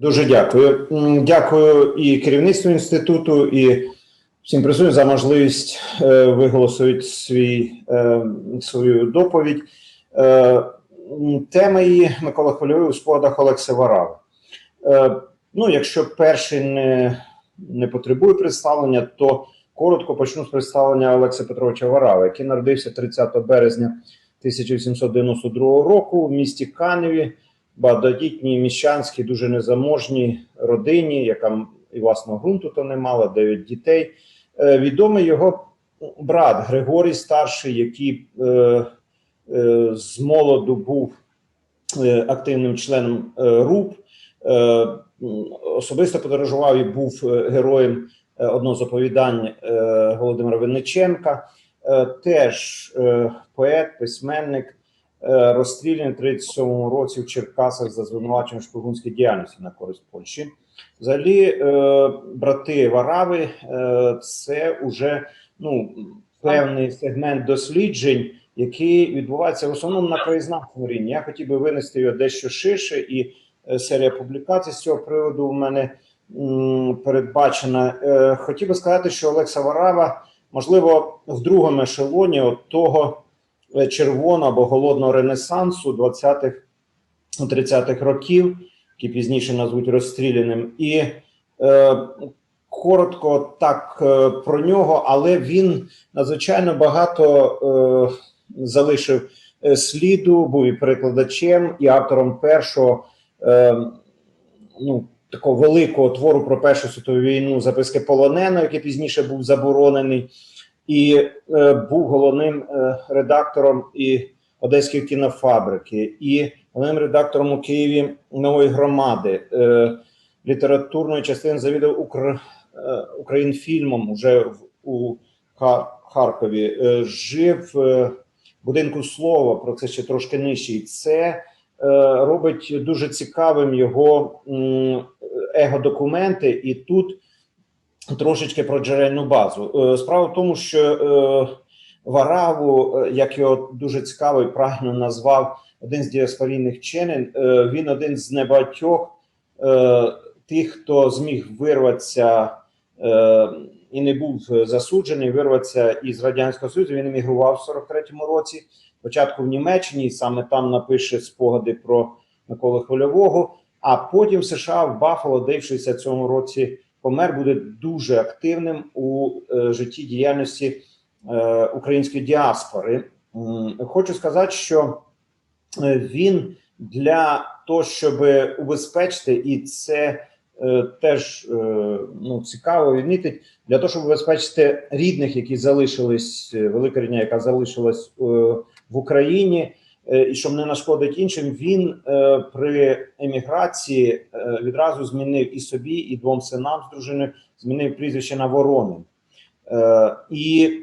Дуже дякую. Дякую і керівництву інституту, і всім присутнім за можливість е, виголосити свій, е, свою доповідь. Е, м, Тема її Микола Хвильовий у спогадах Олекса Варави. Ну, якщо перший не, не потребує представлення, то коротко почну з представлення Олекса Петровича Варави, який народився 30 березня 1892 року в місті Каневі багатодітній міщанській, дуже незаможній родині, яка і власного ґрунту то не мала, дев'ять дітей. Е, Відомий його брат Григорій старший, який е, е, з молоду був е, активним членом е, РУП, е, особисто подорожував і був героєм одного з оповідань е, Володимира Винниченка. Е, Теж е, поет, письменник, розстріляний в 37-му році в Черкасах за звинувачення в шпигунській діяльності на користь Польщі. Взагалі, е, брати Варави, е, це уже ну, певний сегмент досліджень, який відбувається в основному на краєзнавчому рівні. Я хотів би винести його дещо ширше, і е, серія публікацій з цього приводу у мене передбачена. Е, хотів би сказати, що Олекса Варава, можливо, в другому ешелоні от того е, червоного або голодного ренесансу 20-х 30-х років, які пізніше назвуть розстріляним, і е, коротко так е, про нього, але він надзвичайно багато е, залишив е, сліду, був і перекладачем, і автором першого е, ну, такого великого твору про Першу світову війну записки полоненого, який пізніше був заборонений, і е, був головним е, редактором і Одеської кінофабрики, і головним редактором у Києві нової громади, е, літературної частини завідував Укр, е, Українфільмом уже в, у Ха- Харкові. Е, жив е, будинку слова, про це ще трошки нижче. Це е, робить дуже цікавим його м, его-документи, і тут трошечки про джерельну базу. Е, Справа в тому, що е, Вараву, е, як його дуже цікаво і правильно назвав один з діаспорійних вчених, він один з небагатьох тих, хто зміг вирватися і не був засуджений, вирватися із радянського союзу. Він емігрував в 43-му році. Спочатку в Німеччині, і саме там напише спогади про Миколу Хвильового. А потім в США в Баффало, де в 67-му році помер, буде дуже активним у е, житті діяльності е, української діаспори. Хочу сказати, що е, він для того, щоб убезпечити, і це теж ну, цікаво відмітити, для того, щоб убезпечити рідних, які залишились, велика рідня, яка залишилась в Україні, і щоб не нашкодить іншим, він е, при еміграції е, відразу змінив і собі, і двом синам з дружиною, змінив прізвище на Воронин. Е, і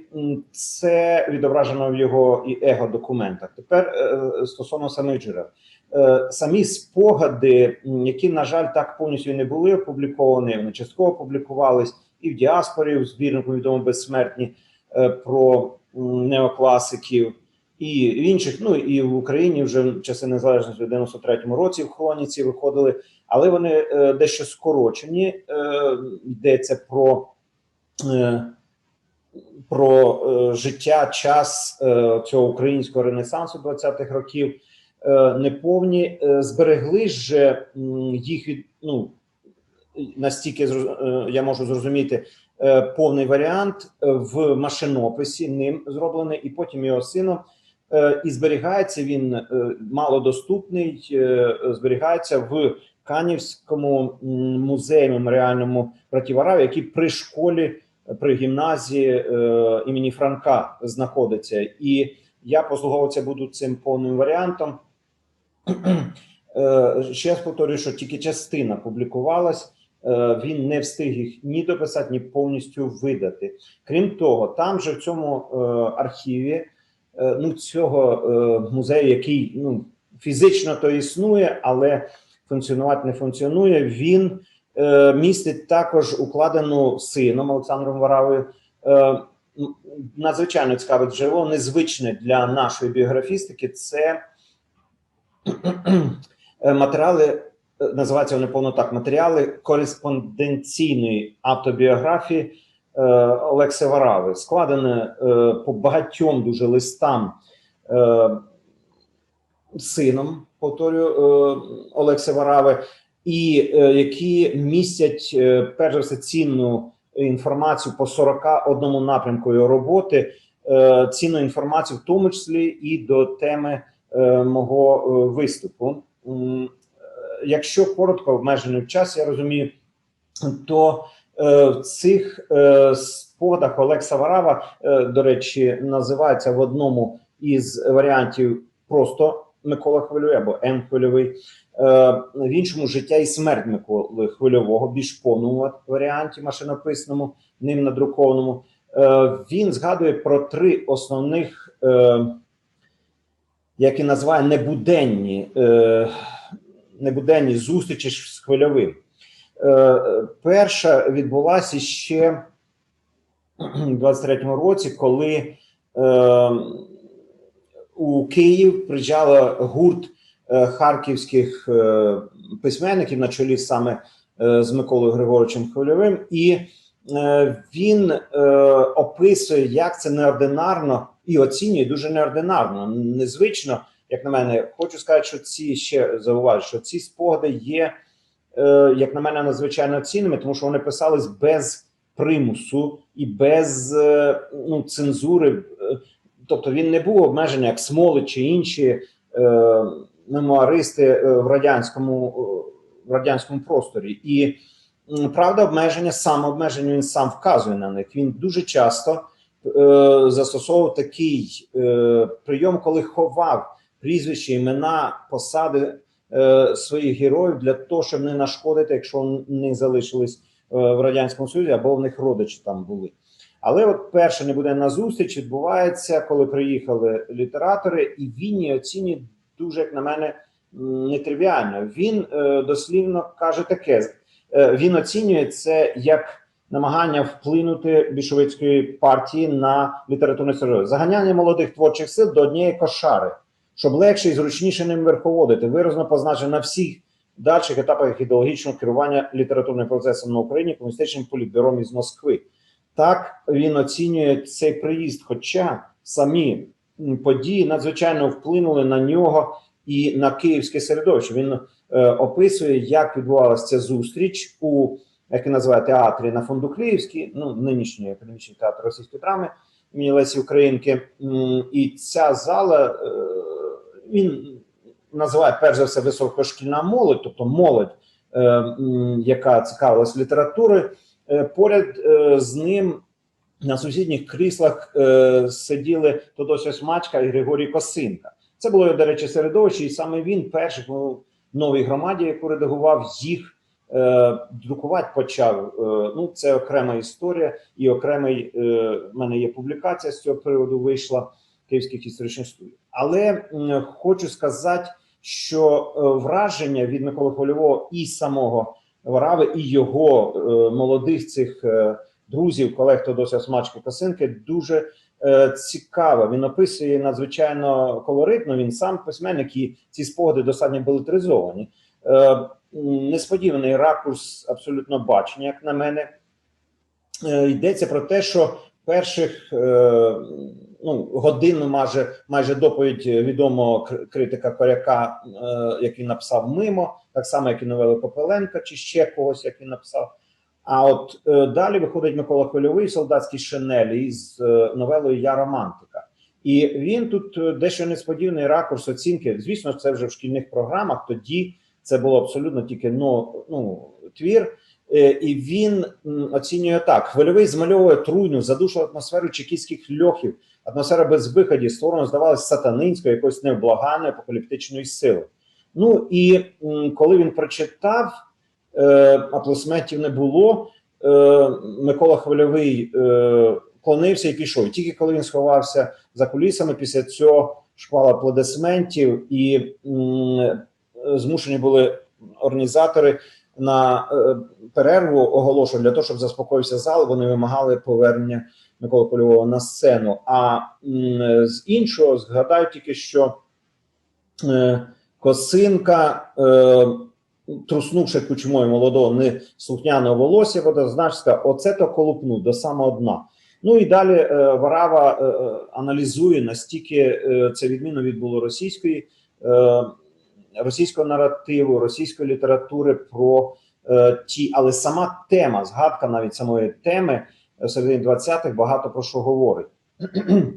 це відображено в його і его документах. Тепер е, стосовно самих джерел. Е, Самі спогади, які, на жаль, так повністю не були опубліковані, вони частково публікувались і в діаспорі, в збірнику відомо безсмертні е, про неокласиків, і в інших, ну і в Україні вже часи незалежності в 93-му році в хроніці виходили, але вони е, дещо скорочені. Е, Йдеться про. е, про е, життя, час е, цього українського ренесансу 20-х років е, неповні. Е, зберегли ж їх від ну настільки е, я можу зрозуміти повний варіант в машинописі, ним зроблений, і потім його сином. Е, І зберігається він е, малодоступний, е, зберігається в Канівському музеї меморіальному братів Араві, який при школі при гімназії імені Франка знаходиться, і я послуговуватися буду цим повним варіантом. Ще раз повторюю, що тільки частина публікувалась. Він не встиг їх ні дописати, ні повністю видати. Крім того, там же в цьому архіві ну, цього е, музею, який ну, фізично то існує, але функціонувати не функціонує. Він е, містить також укладену сином Олександром Варавою. Е, надзвичайно цікаве джерело, незвичне для нашої біографістики. Це е, матеріали е, називаються вони повно так матеріали кореспонденційної автобіографії е, Олекси Варави, складене е, по багатьом дуже листам е, сином, повторюю, е, Олекси Варави, і е, які містять е, перш за все цінну інформацію по 41 напрямку його роботи, е, цінну інформацію, в тому числі і до теми е, мого е, виступу. Е, Якщо коротко обмежений в часі, я розумію, то е, в цих е, спогадах Олекса Варава, е, до речі, називається в одному із варіантів просто Микола Хвильовий або М. Хвильовий, е, в іншому життя і смерть Миколи Хвильового, більш повному варіанті машинописному, ним надрукованому. Е, Він згадує про три основних, е, як і називає, небуденні, е, небуденні зустрічі з хвильовим. Е, Перша відбулася ще у 23-му році, коли е, у Київ приїжджала гурт е, харківських письменників на чолі саме з Миколою Григоровичем Хвильовим, і він описує, як це неординарно і оцінює дуже неординарно, незвично, як на мене. Хочу сказати, що ці ще зауважу, що ці спогади є, як на мене, надзвичайно цінними, тому що вони писались без примусу і без е, ну, цензури. Е, Тобто він не був обмежений як Смолич чи інші е, мемуаристи е, в радянському е, в радянському просторі. І правда, обмеження, самообмеження він сам вказує на них. Він дуже часто е, застосовував такий е, прийом, коли ховав прізвища, імена, посади е, своїх героїв для того, щоб не нашкодити, якщо вони залишились е, в радянському союзі або в них родичі там були. Але от перша небуденна зустріч відбувається, коли приїхали літератори, і він її оцінює дуже, як на мене, нетривіально. Він е, дослівно каже таке: е, він оцінює це як намагання вплинути більшовицької партії на літературне середовище. заганяння молодих творчих сил до однієї кошари, щоб легше і зручніше ним верховодити, виразно позначено на всіх дальших етапах ідеологічного керування літературним процесом на Україні комуністичним політбюром із Москви. Так він оцінює цей приїзд, хоча самі події надзвичайно вплинули на нього і на київське середовище. Він е, описує, як відбувалася ця зустріч у як він називає театрі на фонду Київський, ну нинішній академічний театр російської драми імені Лесі Українки. І ця зала е, він називає перш за все високошкільна молодь, тобто молодь, е, яка цікавилась літературою. Е, Поряд е, з ним на сусідніх кріслах сиділи Тодося Смачка і Григорій Косинка. Це було, до речі, середовище, і саме він перший в новій громаді, яку редагував, їх друкувати почав. Ну, це окрема історія, і окремий в мене є публікація з цього приводу. Вийшла Київських історичних студій. Але хочу сказати, що е, враження від Миколи Хвильового і самого Варави і його е, молодих цих е, друзів, колег Тодося Смачки Косинки дуже е, цікаво. Він описує надзвичайно колоритно. Він сам письменник, і ці спогади достатньо билетризовані. Несподіваний ракурс абсолютно бачення, як на мене. Йдеться про те, що перших е, ну, годину майже, майже доповідь відомого критика Коряка, е, як він написав мимо, так само, як і новели Попеленка, чи ще когось, як він написав. А от е, далі виходить Микола Хвильовий, солдатський шинель із новелою Я романтика. І він тут дещо несподіваний ракурс оцінки. Звісно, це вже в шкільних програмах. Тоді це було абсолютно тільки ну, ну, твір. Е, І він оцінює так: хвильовий змальовує трудну, задушливу атмосферу чекістських льохів, атмосфера без виходів, створено, здавалося, сатанинською, якоюсь невблаганою апокаліптичної сили. Ну і коли він прочитав, е, аплодисментів не було. Е, Микола Хвильовий клонився і пішов. Тільки коли він сховався за кулісами, після цього шквал аплодисментів, і змушені були організатори на перерву оголошувати для того, щоб заспокоївся зал. Вони вимагали повернення Миколи Хвильового на сцену. А з іншого згадаю тільки, що е, Косинка е, труснувши кучмою молодого неслухняного волосся, водознач сказав, оце то колупну до самого дна. Ну і далі е, Варава е, е, аналізує настільки е, це відмінно від було російської е, російського наративу, російської літератури про ті, але сама тема, згадка навіть самої теми е, середині 20-х багато про що говорить.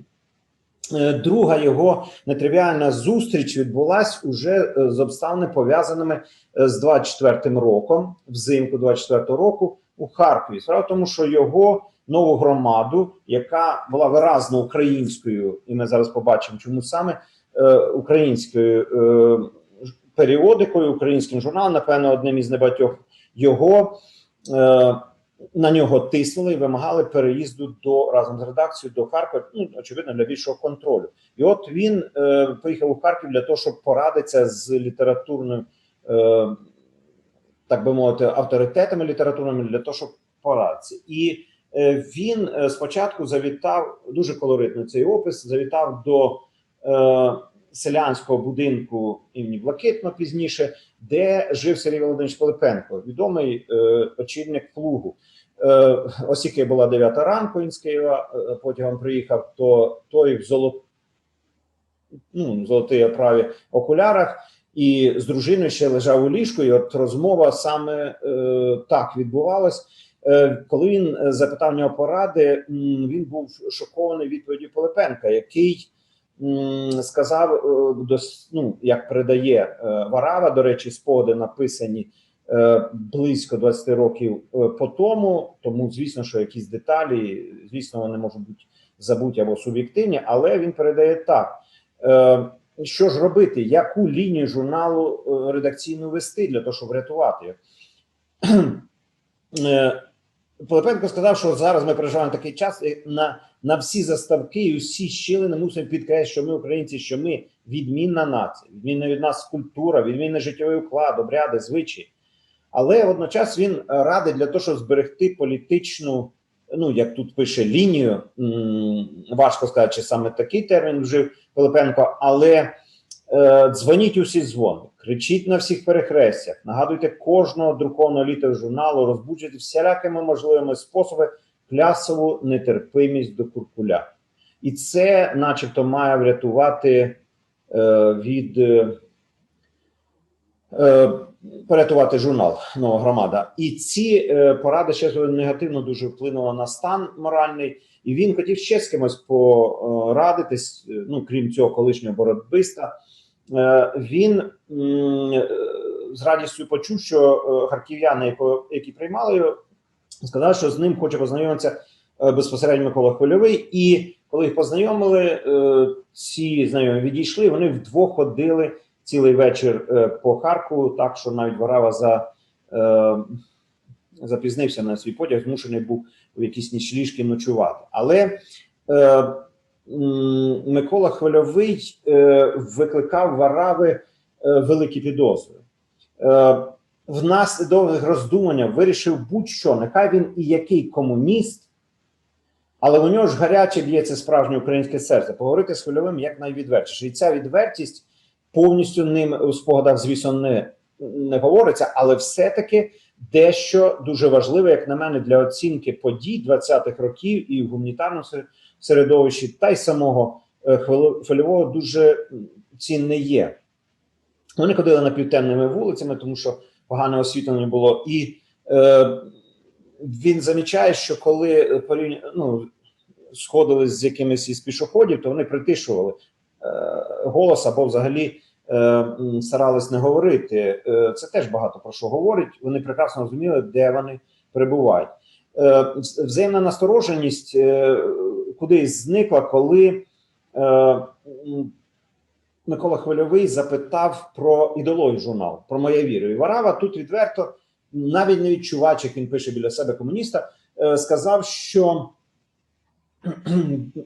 Е, Друга його нетривіальна зустріч відбулась уже е, з обставинами пов'язаними е, з 24-м роком, взимку 24-го року у Харкові. Справа в тому, що його нову громаду, яка була виразно українською, і ми зараз побачимо, чому саме е, українською е, періодикою, українським журналом, напевно, одним із небагатьох його. Е, на нього тиснули і вимагали переїзду до разом з редакцією до Харкова. Ну очевидно, для більшого контролю. І от він е, поїхав у Харків для того, щоб порадитися з літературною, е, так би мовити, авторитетами літературними для того, щоб порадитися. І е, він е, спочатку завітав дуже колоритний цей опис. Завітав до е, селянського будинку імені Блакитно пізніше, де жив Сергій Володимирович Пилипенко, відомий е, очільник плугу. Е, оскільки була 9 ранку він з Києва е, потягом приїхав, то той в золот... ну, золотій оправі окулярах і з дружиною ще лежав у ліжку. І от розмова саме е, так відбувалась. Е, коли він е, запитав нього поради, він був шокований відповіддю Пилипенка, який сказав, е, ну, як передає е, Варава, до речі, спогади написані е, близько 20 років по тому. Тому, звісно, що якісь деталі, звісно, вони можуть бути забуті або суб'єктивні, але він передає так. Що ж робити? Яку лінію журналу редакційну вести для того, щоб врятувати Пилипенко сказав, що зараз ми переживаємо такий час і на, на всі заставки і усі щілини мусимо підкреслити, що ми українці, що ми відмінна нація, відмінна від нас культура, відмінний життєвий уклад, обряди, звичаї. Але водночас він радить для того, щоб зберегти політичну, ну як тут пише лінію, важко сказати, чи саме такий термін вжив Пилипенко, але е, дзвоніть усі дзвони, кричіть на всіх перехрестях, нагадуйте кожного друкованого літера журналу, розбуджуйте всілякими можливими способами плясову нетерпимість до куркуля. І це, начебто, має врятувати е, від. Е, е, порятувати журнал нова громада. І ці е, поради ще негативно дуже вплинули на стан моральний. І він хотів ще з кимось порадитись, е, ну крім цього колишнього боротьбиста. Е, він е, з радістю почув, що е, харків'яни, які приймали його, сказали, що з ним хоче познайомитися безпосередньо Микола Хвильовий. І коли їх познайомили, ці знайомі відійшли. Вони вдвох ходили цілий вечір по Харкову, так що навіть Варава за, запізнився на свій потяг, змушений був в якісь нічліжки ночувати. Але е, Микола Хвильовий е, викликав Варави е, великі підозри. Е, внаслідок роздумання вирішив будь-що, нехай він і який комуніст, але у нього ж гаряче б'ється справжнє українське серце. Поговорити з хвильовим як найвідвертіше. І ця відвертість повністю ним у спогадах, звісно, не, не говориться, але все-таки дещо дуже важливе, як на мене, для оцінки подій 20-х років і в гуманітарному сер- середовищі, та й самого е, хвильового дуже цінне є. Вони ходили напівтемними вулицями, тому що погане освітлення було. І е, він замічає, що коли ну, сходились з якимись із пішоходів, то вони притишували е, голос або взагалі е, старались не говорити. Е, це теж багато про що говорить. Вони прекрасно розуміли, де вони перебувають. Е, вз- взаємна настороженість е, кудись зникла, коли е, Микола Хвильовий запитав про ідеологію журналу, про моє віру. І Варава тут відверто, навіть не відчуваючи, як він пише біля себе комуніста, сказав, що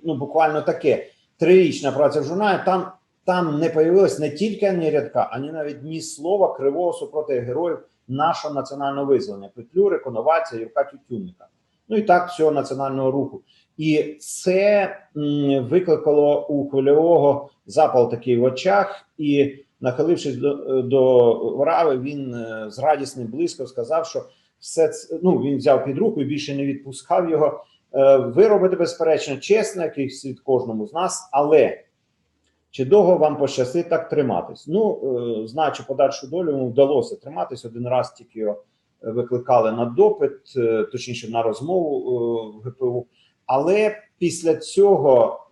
ну, буквально таке трирічна праця в журналі. Там, там не появилось не тільки ані рядка, ані навіть ні слова кривого супроти героїв нашого національного визволення Петлюри, Коновальця, Юрка Тютюнника. Ну і так всього національного руху. І це викликало у хвильового запал такий в очах, і нахилившись до, до Варави, він е, з радісним близько сказав, що все це ну він взяв під руку і більше не відпускав його. Е, Ви робите безперечно чесно, який світ кожному з нас, але чи довго вам пощастить так триматись? Ну, е, знаючи подальшу долю, йому вдалося триматись. Один раз тільки його е, викликали на допит, е, точніше на розмову в ГПУ. Але після цього,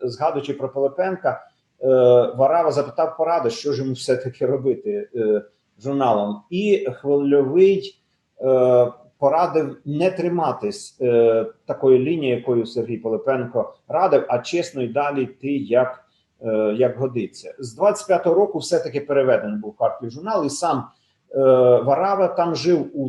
згадуючи про Пилипенка, Варава запитав поради, що ж йому все-таки робити журналом. І хвильовий порадив не триматись такої лінії, якою Сергій Пилипенко радив, а чесно й далі йти як, як годиться. З 25-го року все-таки переведений був Харків журнал, і сам е, Варава там жив у,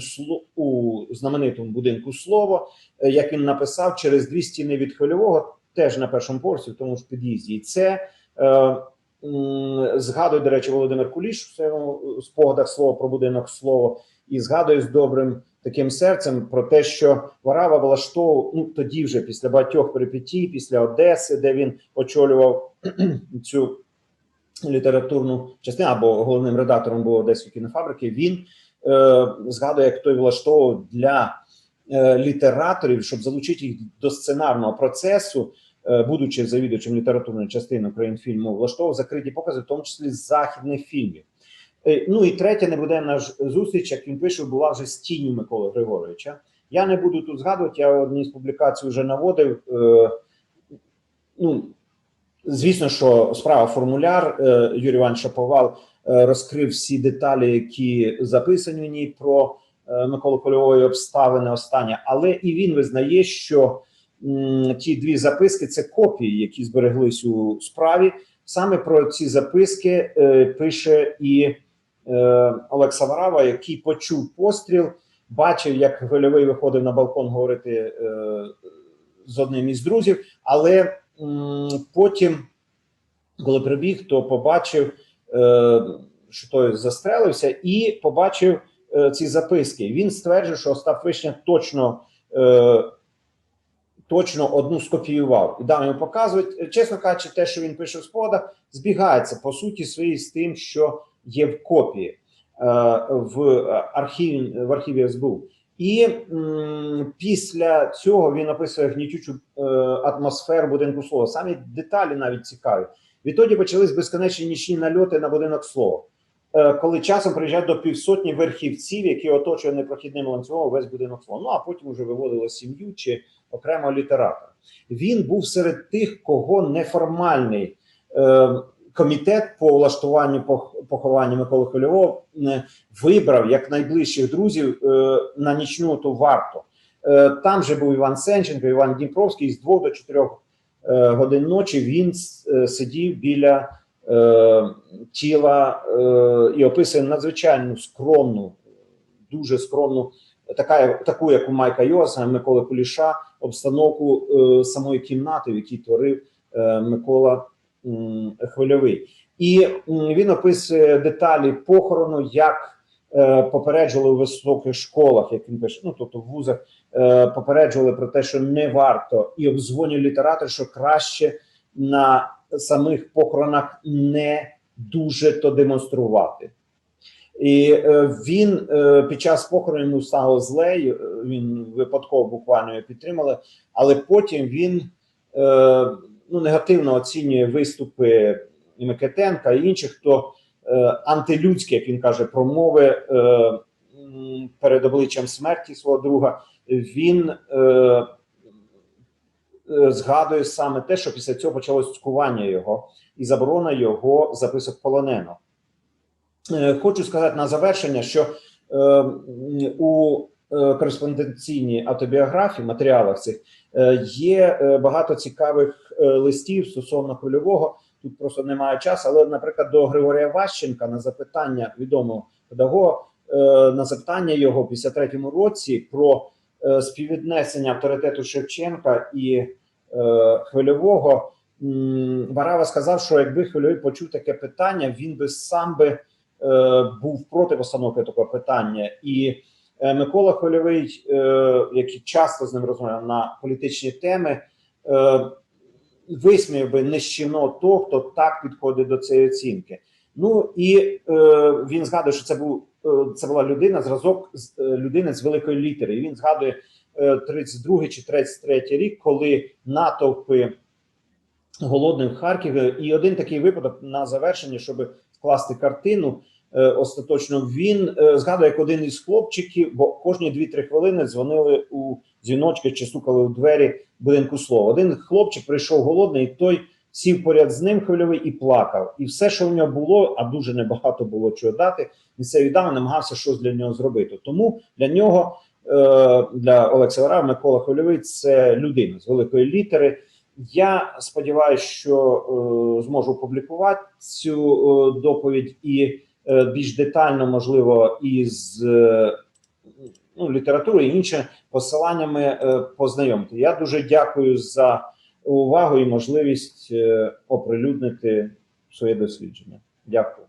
у знаменитому будинку Слово, е, як він написав, через дві стіни від хвильового, теж на першому поверсі, в тому ж під'їзді. І це е, згадує, до речі, Володимир Куліш в своєму спогадах слово про будинок слово, і згадує з добрим таким серцем про те, що Варава влаштовував ну тоді, вже після багатьох перипетій, після Одеси, де він очолював цю літературну частину, або головним редактором був Одеської кінофабрики. Він е, згадує, як той влаштовував для е, літераторів, щоб залучити їх до сценарного процесу. е, Будучи завідувачем літературної частини Українфільму, влаштовував закриті покази, в тому числі західних фільмів. Е, Ну і третя небуденна ж зустріч, як він пише, була вже з тінню Миколи Григоровича. Я не буду тут згадувати, я одній з публікацій вже наводив. Е, Ну, звісно, що справа формуляр е, Юрій Іван Шаповал е, розкрив всі деталі, які записані в ній про е, Миколу Польової обставини останнє, але і він визнає, що м, ті дві записки це копії, які збереглись у справі. Саме про ці записки е, пише і Олекса Варава, який почув постріл, бачив, як Хвильовий виходив на балкон говорити е, з одним із друзів, але потім, коли прибіг, то побачив, е, що той застрелився, і побачив е, ці записки. Він стверджує, що Остап Вишня точно. Е, Точно одну скопіював і дав йому показувати. Чесно кажучи, те, що він пише в спогадах, збігається по суті своїй з тим, що є в копії е, в архіві в архіві СБУ. І м, після цього він описує гнітючу е, атмосферу будинку слова. Самі деталі навіть цікаві. Відтоді почались безконечні нічні нальоти на будинок слова, е, коли часом приїжджають до півсотні верхівців, які оточують непрохідним ланцюгом весь будинок слова. Ну а потім вже виводили сім'ю чи окремо літератора. Він був серед тих, кого неформальний е, комітет по влаштуванню пох- поховання Миколи Хвильового е, вибрав як найближчих друзів е, на нічну ту варту. Е, там же був Іван Сенченко, Іван Дніпровський. З двох до чотирьох годин ночі він сидів біля тіла і описує надзвичайно скромну, дуже скромну, така, таку, як у Майка Йоса, Миколи Куліша, обстановку самої кімнати, в якій творив Микола Хвильовий. І він описує деталі похорону, як е, попереджували у високих школах, як він пише, ну тобто в вузах е, попереджували про те, що не варто, і обдзвонює літератор, що краще на самих похоронах не дуже то демонструвати. І е, він під час похорону йому стало зле, він випадково буквально його підтримали, але потім він ну, негативно оцінює виступи і Микитенка і інших, хто е, антилюдські, як він каже, промови е, перед обличчям смерті свого друга. Він е, е, згадує саме те, що після цього почалось цькування його і заборона його записок полонено. Е, Хочу сказати на завершення, що е, у е, кореспонденційній автобіографії, матеріалах цих е, є е, багато цікавих листів стосовно хвильового. Тут просто немає часу. Але, наприклад, до Григорія Ващенка на запитання відомого педагога е, на запитання його в 53-му році про е, співвіднесення авторитету Шевченка і е, хвильового. м, Варава сказав, що якби хвильовий почув таке питання, він би сам би е, був проти постановки такого питання. І е, Микола Хвильовий, е, який часто з ним розмовляв на політичні теми, е, висміяв би нищівно того, хто так підходить до цієї оцінки. Ну і е, він згадує, що це був е, це була людина, зразок з- е, людини з великої літери. І він згадує е, 32 чи 33 рік, коли натовпи голодних в Харкові. І один такий випадок на завершення, щоб скласти картину. Е, Остаточно він е, згадує, як один із хлопчиків, бо кожні 2-3 хвилини дзвонили у дзвіночки чи стукали у двері будинку слова. Один хлопчик прийшов голодний, і той сів поряд з ним хвильовий і плакав. І все, що в нього було, а дуже небагато було чого дати, місцеві дами намагався щось для нього зробити. Тому для нього, е, для Олекса Вара, Микола Хвильовий це людина з великої літери. Я сподіваюся, що зможу опублікувати цю доповідь і більш детально, можливо, із е, ну, літератури і іншими посиланнями е, познайомити. Я дуже дякую за увагу і можливість е, оприлюднити своє дослідження. Дякую.